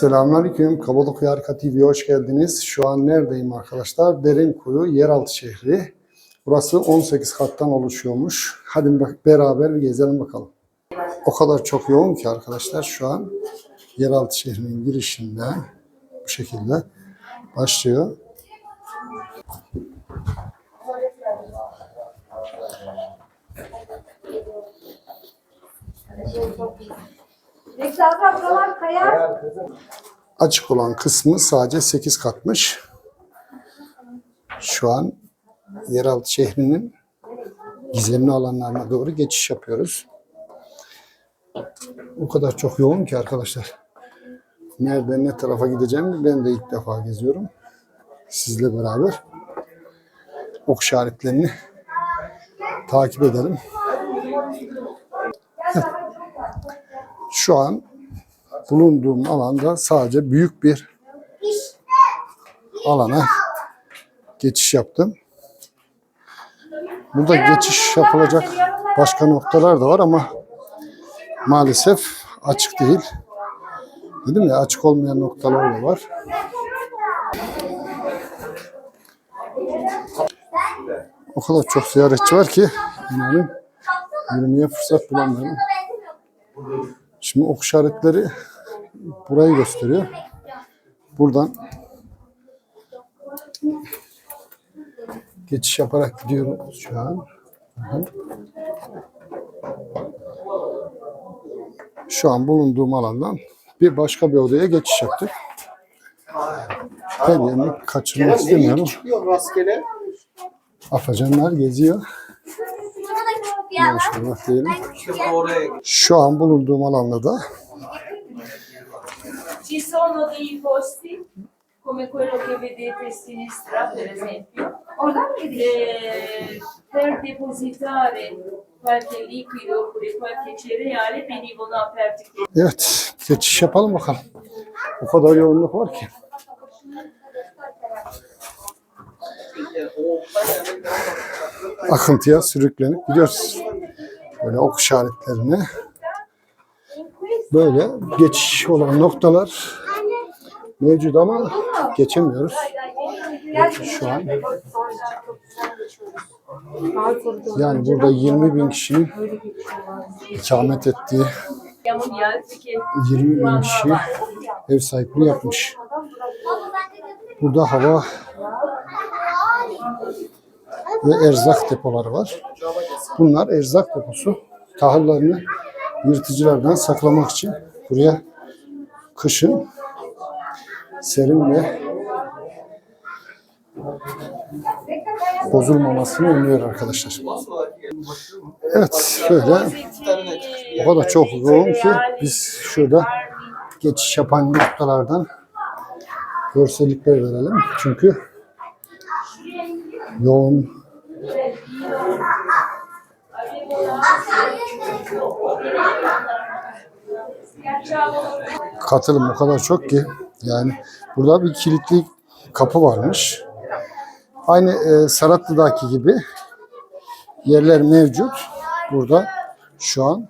Selamünaleyküm. Kapadokya Harika TV'ye hoş geldiniz. Şu an neredeyim arkadaşlar? Derinkuyu yeraltı şehri. Burası 18 kattan oluşuyormuş. Hadi beraber bir gezelim bakalım. O kadar çok yoğun ki arkadaşlar şu an yeraltı şehrinin girişinde bu şekilde başlıyor. Açık olan kısmı sadece 8 katmış. Şu an yeraltı şehrinin gizemli alanlarına doğru geçiş yapıyoruz. O kadar çok yoğun ki arkadaşlar. Nereden ne tarafa gideceğimi ben de ilk defa geziyorum. Sizle beraber ok işaretlerini takip edelim. Şu an bulunduğum alanda sadece büyük bir alana geçiş yaptım. Burada geçiş yapılacak başka noktalar da var ama maalesef açık değil. Dedim ya açık olmayan noktalar da var. O kadar çok ziyaretçi var ki inanın yürümeye fırsat bulamıyorum. Şimdi ok işaretleri burayı gösteriyor. Buradan geçiş yaparak gidiyoruz şu an. Şu an bulunduğum alandan bir başka bir odaya geçiş yaptık. Her yerini kaçırmak istemiyorum. Afacanlar geziyor. Maşallah diyelim. Şu an bulunduğum alanda da Ci sono dei posti come quello che vedete a sinistra, per esempio, eh, per depositare qualche liquido oppure qualche cereale venivano aperti evet geçiş yapalım bakalım. O kadar yoğunluk var ki. Akıntıya sürüklenip gidiyoruz. Böyle ok işaretlerine. Böyle geçiş olan noktalar mevcut ama geçemiyoruz. Şu an. Yani burada 20 bin kişinin ikamet ettiği Siamo gli altri che 20 bin kişi ev sahipliği yapmış. Burada hava ve erzak depoları var. Bunlar erzak deposu. Tahıllarını yırtıcılardan saklamak için buraya kışın serin ve bozulmamasını önlüyor arkadaşlar. Evet böyle o kadar çok yoğun ki biz şurada geçiş yapan noktalardan görsellikler verelim. Çünkü yoğun katılım o kadar çok ki yani burada bir kilitli kapı varmış. Aynı e, Saratlı'daki gibi yerler mevcut. Burada şu an?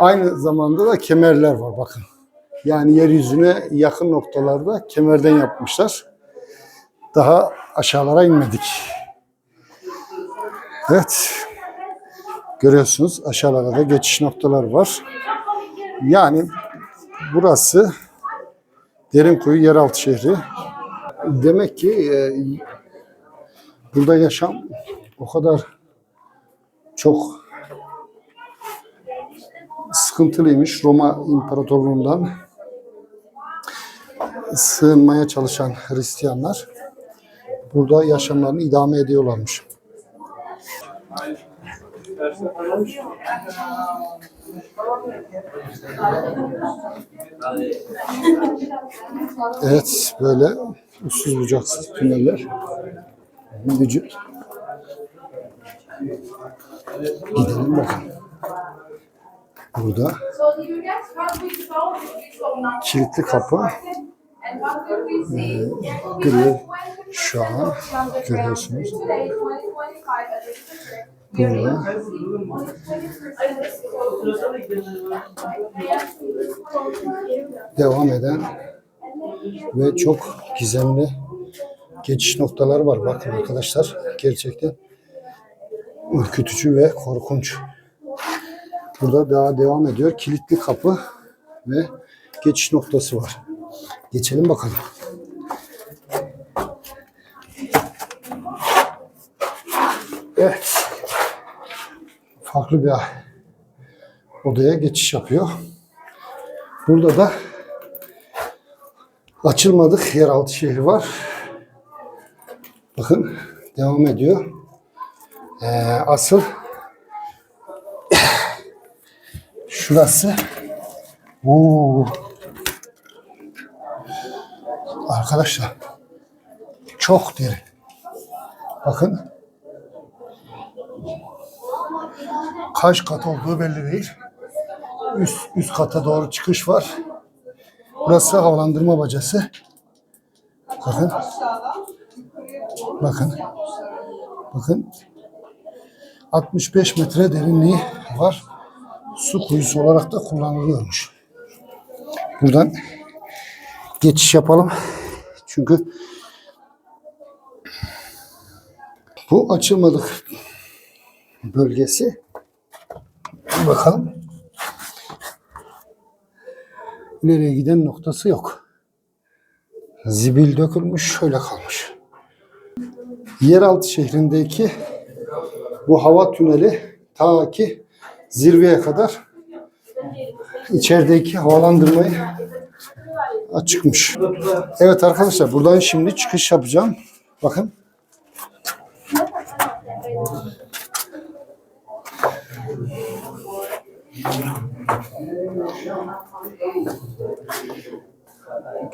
Aynı zamanda da kemerler var bakın. Yani yeryüzüne yakın noktalarda kemerden yapmışlar. Daha aşağılara inmedik. Evet. Görüyorsunuz aşağılara da geçiş noktaları var. Yani burası Derinkuyu yeraltı şehri. Demek ki e, burada yaşam o kadar çok sıkıntılıymış. Roma İmparatorluğundan sığınmaya çalışan Hristiyanlar burada yaşamlarını idame ediyorlarmış. Evet, böyle uçsuz bucaksız tüneller mevcut. Gidelim bakalım. Burada kilitli kapı see? gri şu an görüyorsunuz. Today 2025 as a district. Burada devam eden ve çok gizemli geçiş noktaları var. Bakın arkadaşlar gerçekten ürkütücü ve korkunç. Burada daha devam ediyor. Kilitli kapı ve geçiş noktası var. Geçelim bakalım. Evet. Farklı bir odaya geçiş yapıyor. Burada da açılmadık yeraltı şehri var. Bakın devam ediyor. Ee, asıl şurası. Oo. Arkadaşlar çok derin. Bakın kaç kat olduğu belli değil. Üst, üst kata doğru çıkış var. Burası havalandırma bacası. Bakın. Bakın. Bakın. 65 metre derinliği var. Su kuyusu olarak da kullanılıyormuş. Buradan geçiş yapalım. Çünkü bu açılmadık bölgesi. Bakalım. Nereye giden noktası yok. Zibil dökülmüş, şöyle kalmış. Yeraltı şehrindeki bu hava tüneli ta ki zirveye kadar içerideki havalandırmayı açıkmış. Evet arkadaşlar buradan şimdi çıkış yapacağım. Bakın.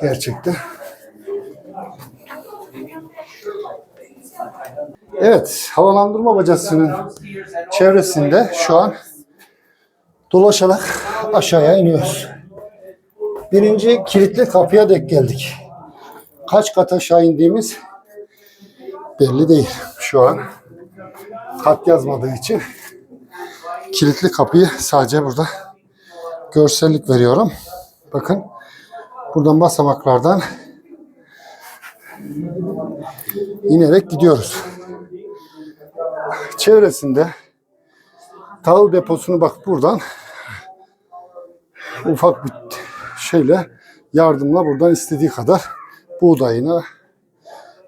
Gerçekten. Evet, havalandırma bacasının çevresinde şu an dolaşarak aşağıya iniyoruz. Birinci kilitli kapıya dek geldik. Kaç kat aşağı indiğimiz belli değil şu an. Kat yazmadığı için kilitli kapıyı sadece burada görsellik veriyorum. Bakın buradan basamaklardan inerek gidiyoruz. Çevresinde tahıl deposunu bak buradan ufak bir şeyle yardımla buradan istediği kadar buğdayını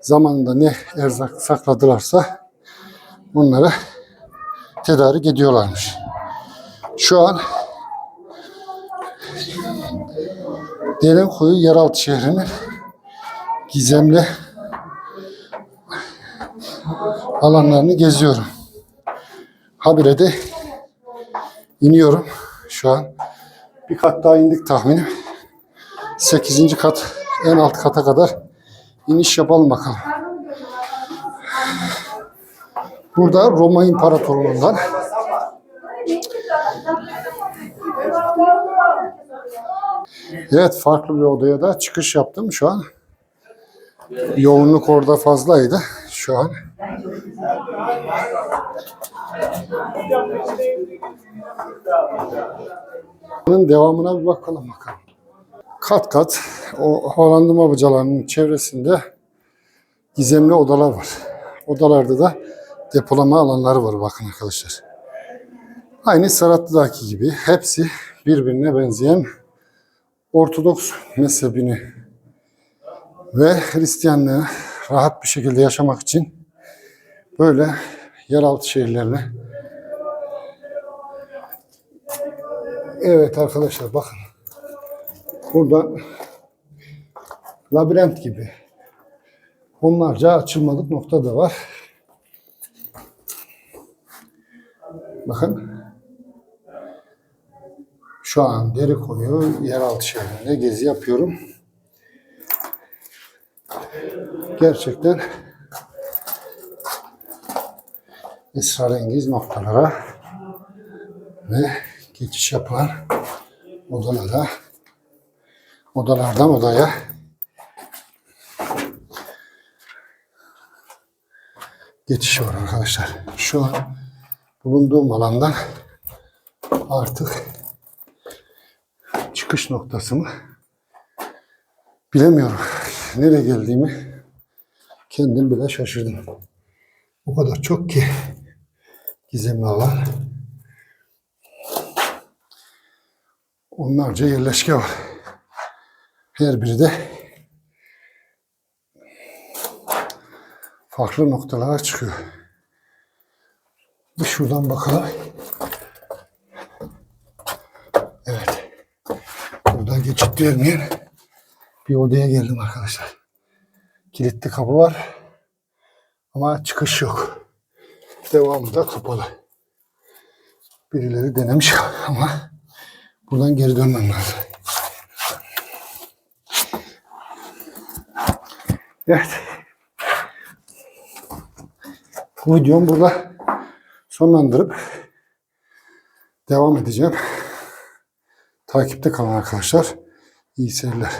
zamanında ne erzak sakladılarsa bunları tedarik ediyorlarmış. Şu an Derinkuyu yeraltı şehrinin gizemli alanlarını geziyorum. Habire de iniyorum. Şu an bir kat daha indik tahminim. 8. kat en alt kata kadar iniş yapalım bakalım. Burada Roma İmparatorluğundan Evet farklı bir odaya da çıkış yaptım şu an. Yoğunluk orada fazlaydı. Şu an bunun devamına bir bakalım bakalım. Kat kat o havalandırma bacalarının çevresinde gizemli odalar var. Odalarda da depolama alanları var bakın arkadaşlar. Aynı Saratlı'daki gibi hepsi birbirine benzeyen Ortodoks mezhebini ve Hristiyanlığı rahat bir şekilde yaşamak için böyle yeraltı şehirlerine Evet arkadaşlar bakın. Burada labirent gibi onlarca açılmadık nokta da var. Bakın. Şu an Derikoyu yeraltı şehrinde gezi yapıyorum. Gerçekten esrarengiz noktalara ve geçiş yapan odalara odalardan odaya geçiş var arkadaşlar. Şu an bulunduğum alandan artık çıkış noktası mı bilemiyorum. Nereye geldiğimi kendim bile şaşırdım. O kadar çok ki gizemli alan. Onlarca yerleşke var. Her biri de farklı noktalara çıkıyor. Şuradan bakalım. Evet. Burada geçit vermeyen bir odaya geldim arkadaşlar. Kilitli kapı var. Ama çıkış yok. Devamı da kapalı. Birileri denemiş ama buradan geri dönmem lazım. Evet. Bu videomu burada sonlandırıp devam edeceğim. Takipte kalın arkadaşlar. İyi seyirler.